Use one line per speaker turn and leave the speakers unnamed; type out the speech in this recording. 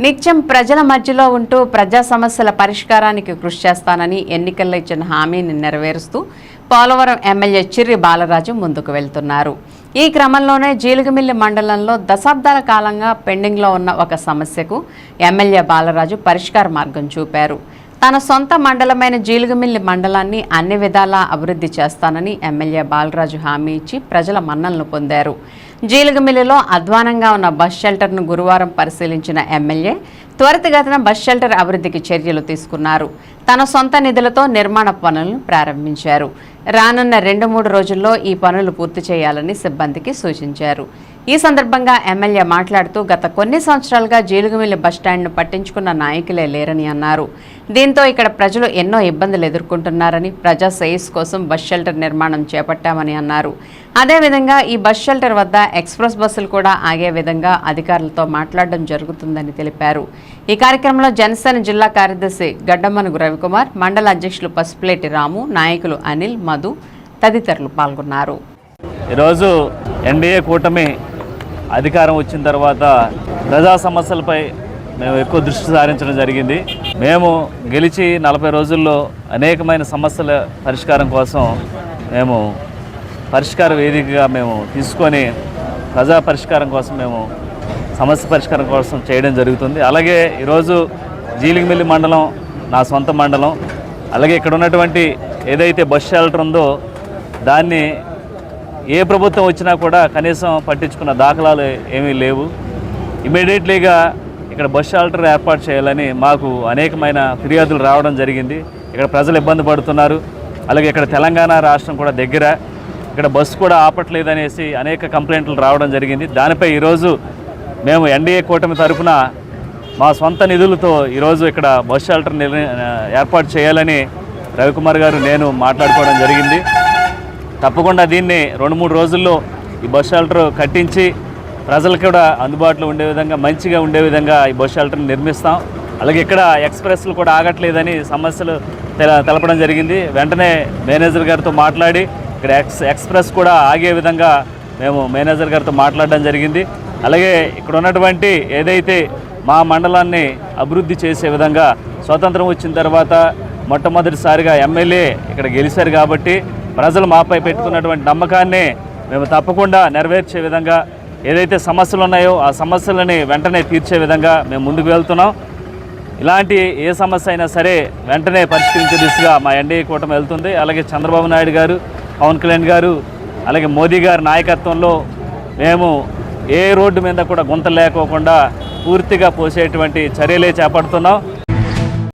నిత్యం ప్రజల మధ్యలో ఉంటూ ప్రజా సమస్యల పరిష్కారానికి కృషి చేస్తానని ఎన్నికల్లో ఇచ్చిన హామీని నెరవేరుస్తూ పోలవరం ఎమ్మెల్యే చిర్రి బాలరాజు ముందుకు వెళ్తున్నారు. ఈ క్రమంలోనే జీలుగుమిల్లి మండలంలో దశాబ్దాల కాలంగా పెండింగ్లో ఉన్న ఒక సమస్యకు ఎమ్మెల్యే బాలరాజు పరిష్కార మార్గం చూపారు. తన సొంత మండలమైన జీలుగుమిల్లి మండలాన్ని అన్ని విధాలా అభివృద్ధి చేస్తానని ఎమ్మెల్యే బాలరాజు హామీ ఇచ్చి ప్రజల మన్ననలు పొందారు. జీలగమిల్లిలో అధ్వానంగా ఉన్న బస్ షెల్టర్ను గురువారం పరిశీలించిన ఎమ్మెల్యే త్వరితగతిన బస్ షెల్టర్ అభివృద్ధికి చర్యలు తీసుకున్నారు. తన సొంత నిధులతో నిర్మాణ పనులను ప్రారంభించారు. రానున్న రెండు మూడు రోజుల్లో ఈ పనులు పూర్తి చేయాలని సిబ్బందికి సూచించారు. ఈ సందర్భంగా ఎమ్మెల్యే మాట్లాడుతూ గత కొన్ని సంవత్సరాలుగా జీలుగుమిల్లి బస్టాండ్ను పట్టించుకున్న నాయకులే లేరని అన్నారు. దీంతో ఇక్కడ ప్రజలు ఎన్నో ఇబ్బందులు ఎదుర్కొంటున్నారని ప్రజా శ్రేయస్ కోసం బస్ షెల్టర్ నిర్మాణం చేపట్టామని అన్నారు. అదేవిధంగా ఈ బస్ షెల్టర్ వద్ద ఎక్స్ప్రెస్ బస్సులు కూడా ఆగే విధంగా అధికారులతో మాట్లాడడం జరుగుతుందని తెలిపారు. ఈ కార్యక్రమంలో జనసేన జిల్లా కార్యదర్శి గడ్డమ్మనుగు రవికుమార్ మండల అధ్యక్షులు పసుపులేటి రాము నాయకులు అనిల్ మధు తదితరులు పాల్గొన్నారు.
ఈరోజు ఎన్డీఏ కూటమి అధికారం వచ్చిన తర్వాత ప్రజా సమస్యలపై మేము ఎక్కువ దృష్టి సారించడం జరిగింది. మేము గెలిచి నలభై రోజుల్లో అనేకమైన సమస్యల పరిష్కారం కోసం మేము పరిష్కార వేదికగా మేము తీసుకొని ప్రజా పరిష్కారం కోసం మేము సమస్య పరిష్కారం కోసం చేయడం జరుగుతుంది. అలాగే ఈరోజు జీలిగిమిల్లి మండలం నా సొంత మండలం. అలాగే ఇక్కడ ఉన్నటువంటి ఏదైతే బస్ షెల్టర్ ఉందో దాన్ని ఏ ప్రభుత్వం వచ్చినా కూడా కనీసం పట్టించుకున్న దాఖలాలు ఏమీ లేవు. ఇమీడియట్లీగా ఇక్కడ బస్ షెల్టర్ ఏర్పాటు చేయాలని మాకు అనేకమైన ఫిర్యాదులు రావడం జరిగింది. ఇక్కడ ప్రజలు ఇబ్బంది పడుతున్నారు. అలాగే ఇక్కడ తెలంగాణ రాష్ట్రం కూడా దగ్గర. ఇక్కడ బస్సు కూడా ఆపట్లేదనేసి అనేక కంప్లైంట్లు రావడం జరిగింది. దానిపై ఈరోజు మేము ఎన్డీఏ కూటమి తరఫున మా సొంత నిధులతో ఈరోజు ఇక్కడ బస్ షెల్టర్ ఏర్పాటు చేయాలని రవికుమార్ గారు నేను మాట్లాడుకోవడం జరిగింది. తప్పకుండా దీన్ని రెండు మూడు రోజుల్లో ఈ బస్ షెల్టర్ కట్టించి ప్రజలకు కూడా అందుబాటులో ఉండే విధంగా మంచిగా ఉండే విధంగా ఈ బస్ షెల్టర్ని నిర్మిస్తాం. అలాగే ఇక్కడ ఎక్స్ప్రెస్లు కూడా ఆగట్లేదని సమస్యలు తెల తెలపడం జరిగింది. వెంటనే మేనేజర్ గారితో మాట్లాడి ఇక్కడ ఎక్స్ ఎక్స్ప్రెస్ కూడా ఆగే విధంగా మేము మేనేజర్ గారితో మాట్లాడడం జరిగింది. అలాగే ఇక్కడ ఉన్నటువంటి ఏదైతే మా మండలాన్ని అభివృద్ధి చేసే విధంగా స్వతంత్రం వచ్చిన తర్వాత మొట్టమొదటిసారిగా ఎమ్మెల్యే ఇక్కడ గెలిచారు కాబట్టి ప్రజలు మాపై పెట్టుకున్నటువంటి నమ్మకాన్ని మేము తప్పకుండా నెరవేర్చే విధంగా ఏదైతే సమస్యలు ఉన్నాయో ఆ సమస్యలని వెంటనే తీర్చే విధంగా మేము ముందుకు వెళ్తున్నాం. ఇలాంటి ఏ సమస్య అయినా సరే వెంటనే పరిష్కరించే దిశగా మా ఎన్డీఏ కూటమి వెళ్తుంది. అలాగే చంద్రబాబు నాయుడు గారు పవన్ కళ్యాణ్ గారు అలాగే మోదీ గారి నాయకత్వంలో మేము ఏ రోడ్డు మీద కూడా గుంత లేకోకుండా పూర్తిగా పోసేటువంటి చర్యలే చేపడుతున్నాం.